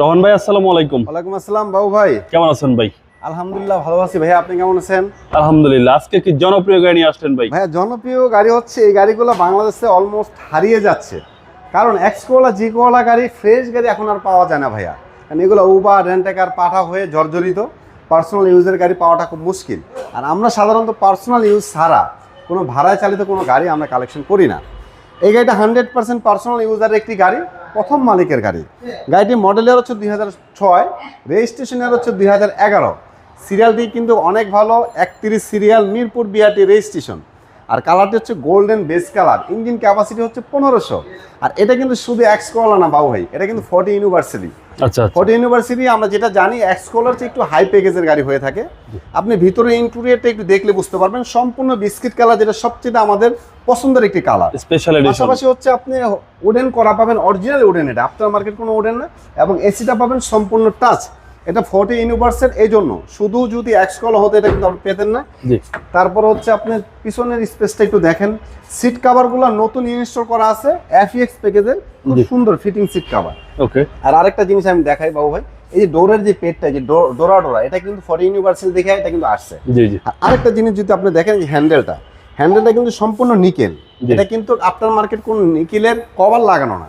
রহমান ভাই আসসালামু আলাইকুম। ওয়ালাইকুম আসসালাম বাবু ভাই। কেমন আছেন ভাই? আলহামদুলিল্লাহ ভালো আছি ভাইয়া আপনি কেমন আছেন? আলহামদুলিল্লাহ আজকে কি জনপ্রিয় গাড়ি নিয়ে আসলেন ভাই? ভাইয়া জনপ্রিয় গাড়ি হচ্ছে এই গাড়িগুলো বাংলাদেশে অলমোস্ট হারিয়ে যাচ্ছে। কারণ এক্সকোলা জিকোলা গাড়ি ফ্রেশ গাড়ি এখন আর পাওয়া যায় না ভাইয়া। কারণ এগুলো উবার রেন্টেকার পাঠা হয়ে জর্জরিত। পার্সোনাল ইউজের গাড়ি পাওয়াটা খুব মুশকিল। আর আমরা সাধারণত পার্সোনাল ইউজ ছাড়া কোনো ভাড়ায় চালিত কোনো গাড়ি আমরা কালেকশন করি না। এই গাড়িটা হান্ড্রেড পার্সেন্ট পার্সোনাল ইউজারের একটি গাড়ি। প্রথম মালিকের গাড়ি। গাড়িটি মডেলের হচ্ছে দুই হাজার ছয় রেজিস্ট্রেশন ইয়ার হচ্ছে দুই হাজার এগারো। সিরিয়ালটি কিন্তু অনেক ভালো, একত্রিশ সিরিয়াল মিরপুর বিআরটি রেজিস্ট্রেশন আর কালারটি হচ্ছে golden base colour engine capacity হচ্ছে পনেরোশো। আর এটা কিন্তু শুধু এক্স কলা না বাবু ভাই এটা কিন্তু ফর্টি ইউনিভার্সিটি আচ্ছা আচ্ছা। ফর্টি ইউনিভার্সিটি আমরা যেটা জানি এক্স কলার একটু হাই প্যাকেজের গাড়ি হয়ে থাকে। আপনি ভিতরে ইন্টেরিয়রটা একটু দেখলে বুঝতে পারবেন সম্পূর্ণ বিস্কিট কালার যেটা সবচেয়ে আমাদের পছন্দের একটি কালার। স্পেশাল পাশাপাশি হচ্ছে আপনি উডেন করা পাবেন অরিজিনাল উডেন এটা আফটার মার্কেট কোনো উডেন না এবং এসিটা পাবেন সম্পূর্ণ টাচ এটা ফর্টি ইউনিভার্সের এই জন্য শুধু যদি এক্স কল হতো এটা কিন্তু আপনি পেতেন না। তারপর হচ্ছে আপনি পিছনের স্পেসটা একটু দেখেন। সিট কাভারগুলো নতুন ইনস্টল করা আছে এফএক্স প্যাকেজের খুব। সুন্দর ফিটিং সিট কাভার ওকে আর আরেকটা জিনিস আমি দেখাই বাবু ভাই এই যে ডোরের যে পেটটা যে ডোরা ডোরা এটা কিন্তু ফর্টি ইউনিভার্সাল দেখে এটা কিন্তু আসছে। আরেকটা জিনিস যদি আপনি দেখেন যে হ্যান্ডেলটা হ্যান্ডেলটা কিন্তু সম্পূর্ণ নিকেল। এটা কিন্তু আফটার মার্কেট কোন নিকেলের কভার লাগানো না।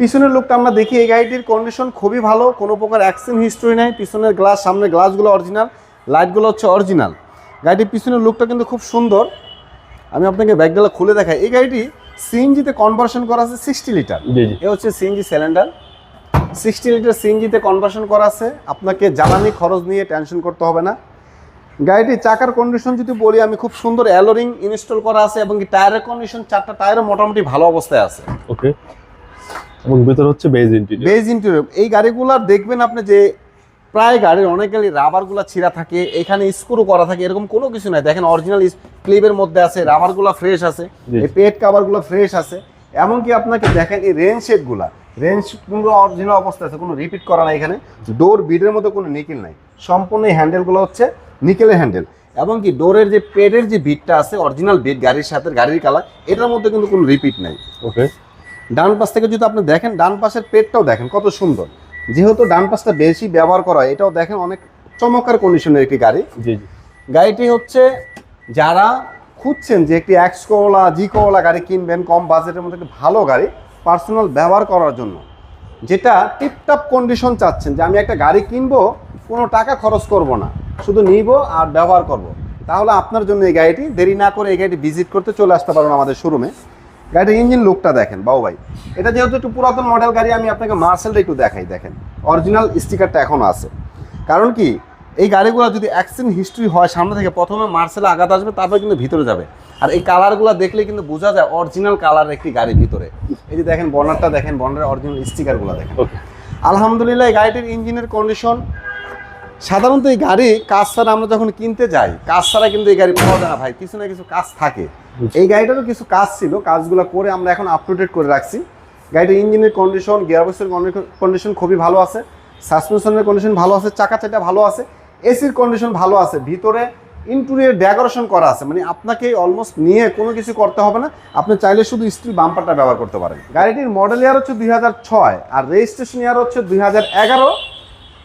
পিছনের লুকটা আমরা দেখি এই গাড়িটির কন্ডিশন খুবই ভালো কোনো প্রকার অ্যাক্সিডেন্ট হিস্ট্রি নাই পিছনের গ্লাস সামনের গ্লাসগুলো অরিজিনাল লাইটগুলো হচ্ছে অরিজিনাল গাড়িটির পিছনের লুকটা কিন্তু খুব সুন্দর। আমি আপনাকে ব্যাগডালা খুলে দেখাই। এই গাড়িটি সিএনজিতে কনভার্সন করা আছে সিক্সটি লিটার এ হচ্ছে সিএনজি সিলিন্ডার সিক্সটি লিটার সিএনজিতে কনভার্সন করা আছে। আপনাকে জ্বালানি খরচ নিয়ে টেনশন করতে হবে না। গাড়িটির চাকার কন্ডিশন যদি বলি আমি খুব সুন্দর অ্যালোরিং ইনস্টল করা আছে এবং টায়ারের কন্ডিশন চারটা টায়ারও মোটামুটি ভালো অবস্থায় আছে। ওকে এবং ভিতর হচ্ছে বেজ ইন্টেরিয়র বেজ ইন্টেরিয়র এই গাড়িগুলার দেখবেন আপনি যে প্রায় গাড়ির অনেক গাড়ি রাবারগুলো ছিঁড়া থাকে এখানে স্ক্রু করা থাকে এরকম কোনো কিছু নাই। দেখেন অরিজিনাল ক্লিপের মধ্যে আছে রাবারগুলো ফ্রেশ আছে। এই পেট কাভারগুলো ফ্রেশ আছে। এমনকি আপনাকে দেখেন এই রেন শেডগুলা রেন শেডগুলো অরিজিনাল অবস্থা আছে কোনো রিপিট করা নাই এখানে। ডোর বিডের মধ্যে কোনো নিকেল নাই। সম্পূর্ণ এই হ্যান্ডেলগুলো হচ্ছে নিকেলের হ্যান্ডেল এবং কি ডোরের যে পেটের যে বিটটা আছে অরিজিনাল বিট গাড়ির সাথে গাড়ির কালার এটার মধ্যে কিন্তু কোনো রিপিট নাই। ওকে ডান পাশ থেকে যদি আপনি দেখেন ডান পাশের পেটটাও দেখেন কত সুন্দর। যেহেতু ডান পাশটা বেশি ব্যবহার করা হয় এটাও দেখেন অনেক চমৎকার কন্ডিশনের একটি গাড়ি। জি জি। গাড়িটি হচ্ছে যারা খুঁজছেন যে একটি এক্স কোলা জি কোলা গাড়ি কিনবেন কম বাজেটের মধ্যে একটি ভালো গাড়ি পার্সোনাল ব্যবহার করার জন্য। যেটা টিপটাপ কন্ডিশন চাচ্ছেন যে আমি একটা গাড়ি কিনবো কোনো টাকা খরচ করব না শুধু নিব আর ব্যবহার করব। তাহলে আপনার জন্য এই গাড়িটি দেরি না করে এই গাড়িটি ভিজিট করতে চলে আসতে পারবেন আমাদের শোরুমে গাড়ির ইঞ্জিন লুকটা দেখেন বাবু ভাই। এটা যেহেতু একটু পুরাতন মডেল গাড়ি আমি আপনাকে মার্সেলটা একটু দেখাই দেখেন। অরিজিনাল স্টিকারটা এখন আছে। কারণ কি এই গাড়িগুলো যদি অ্যাক্সিডেন্ট হিস্ট্রি হয় সামনে থেকে প্রথমে মার্সেলে আঘাত আসবে তারপরে কিন্তু ভিতরে যাবে। আর এই কালারগুলো দেখলে কিন্তু বোঝা যায় অরিজিনাল কালার একটি গাড়ি ভিতরে। এই যে দেখেন বর্নারটা দেখেন বর্নারের অরিজিনাল স্টিকারগুলো দেখেন। আলহামদুলিল্লাহ এই গাড়িটির ইঞ্জিনের কন্ডিশন সাধারণত এই গাড়ি কাজ ছাড়া আমরা যখন কিনতে যাই কাজ ছাড়া কিন্তু এই গাড়ি পাওয়া যায় না ভাই কিছু না কিছু কাজ থাকে। এই গাড়িটারও কিছু কাজ ছিল কাজগুলো করে আমরা এখন আপ টু ডেট করে রাখছি। গাড়িটির ইঞ্জিনের কন্ডিশন গিয়ারবক্সের কন্ডিশন খুবই ভালো আছে সাসপেনশনের কন্ডিশন ভালো আছে চাকা চাটা ভালো আছে এসির কন্ডিশন ভালো আছে ভিতরে ইন্টুরিয়ার ডেকোরেশন করা আছে মানে আপনাকে অলমোস্ট নিয়ে কোনো কিছু করতে হবে না আপনি চাইলে শুধু স্টিল বাম্পারটা ব্যবহার করতে পারেন। গাড়িটির মডেল ইয়ার হচ্ছে দুই হাজার ছয় আর রেজিস্ট্রেশন ইয়ার হচ্ছে দুই হাজার এগারো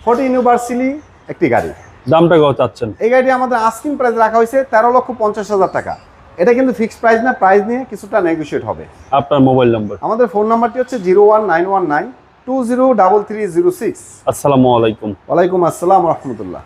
ফোর্টি ইউনিভার্সিটি একটি গাড়ি। দামটা চাচ্ছেন? এই গাড়িটি আমাদের আস্কিং প্রাইস রাখা হয়েছে তেরো লক্ষ পঞ্চাশ হাজার টাকা। এটা কিন্তু ফিক্সড প্রাইস না প্রাইস নিয়ে কিছুটা নেগোশিয়েট হবে। আপনার মোবাইল নাম্বার আমাদের ফোন নাম্বারটি হচ্ছে zero one nine one nine two zero double three zero six আসসালামু আলাইকুম। ওয়ালাইকুম আসসালাম রহমতুল্লাহ।